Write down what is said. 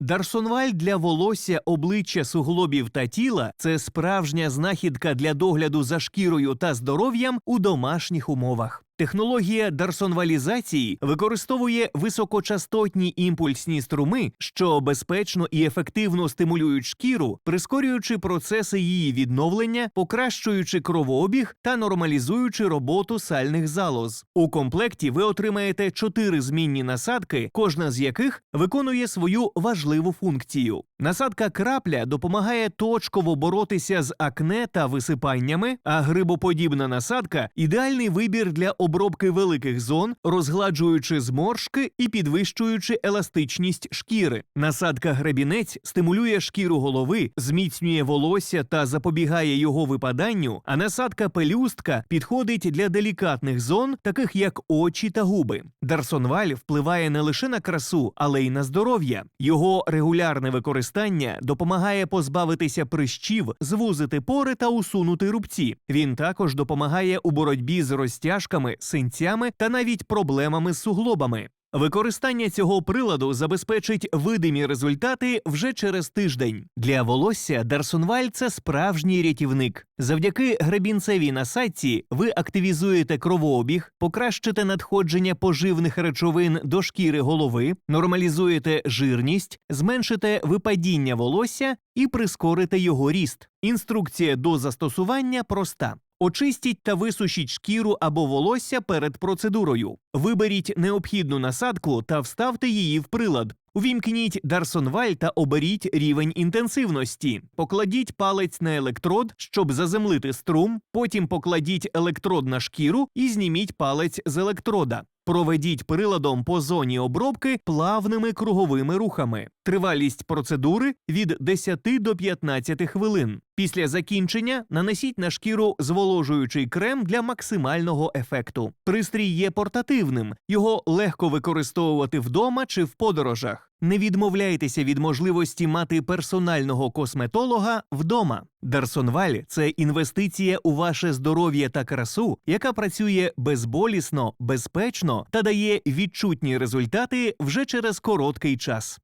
Дарсонваль для волосся, обличчя, суглобів та тіла це справжня знахідка для догляду за шкірою та здоров'ям у домашніх умовах. Технологія дарсонвалізації використовує високочастотні імпульсні струми, що безпечно і ефективно стимулюють шкіру, прискорюючи процеси її відновлення, покращуючи кровообіг та нормалізуючи роботу сальних залоз. У комплекті ви отримаєте чотири змінні насадки, кожна з яких виконує свою важливу функцію. Насадка крапля допомагає точково боротися з акне та висипаннями, а грибоподібна насадка ідеальний вибір для обробки великих зон, розгладжуючи зморшки і підвищуючи еластичність шкіри. Насадка гребінець стимулює шкіру голови, зміцнює волосся та запобігає його випаданню. А насадка пелюстка підходить для делікатних зон, таких як очі та губи. Дарсонваль впливає не лише на красу, але й на здоров'я. Його регулярне використання допомагає позбавитися прищів, звузити пори та усунути рубці. Він також допомагає у боротьбі з розтяжками, синцями та навіть проблемами з суглобами. Використання цього приладу забезпечить видимі результати вже через тиждень. Для волосся Дарсонваль це справжній рятівник. Завдяки гребінцевій насадці ви активізуєте кровообіг, покращите надходження поживних речовин до шкіри голови, нормалізуєте жирність, зменшите випадіння волосся і прискорите його ріст. Інструкція до застосування проста. Очистіть та висушіть шкіру або волосся перед процедурою. Виберіть необхідну насадку та вставте її в прилад. Увімкніть Дарсонваль та оберіть рівень інтенсивності. Покладіть палець на електрод, щоб заземлити струм. Потім покладіть електрод на шкіру і зніміть палець з електрода. Проведіть приладом по зоні обробки плавними круговими рухами. Тривалість процедури від 10 до 15 хвилин. Після закінчення нанесіть на шкіру зволожуючий крем для максимального ефекту. Пристрій є портативним, його легко використовувати вдома чи в подорожах. Не відмовляйтеся від можливості мати персонального косметолога вдома. Дарсонваль це інвестиція у ваше здоров'я та красу, яка працює безболісно, безпечно та дає відчутні результати вже через короткий час.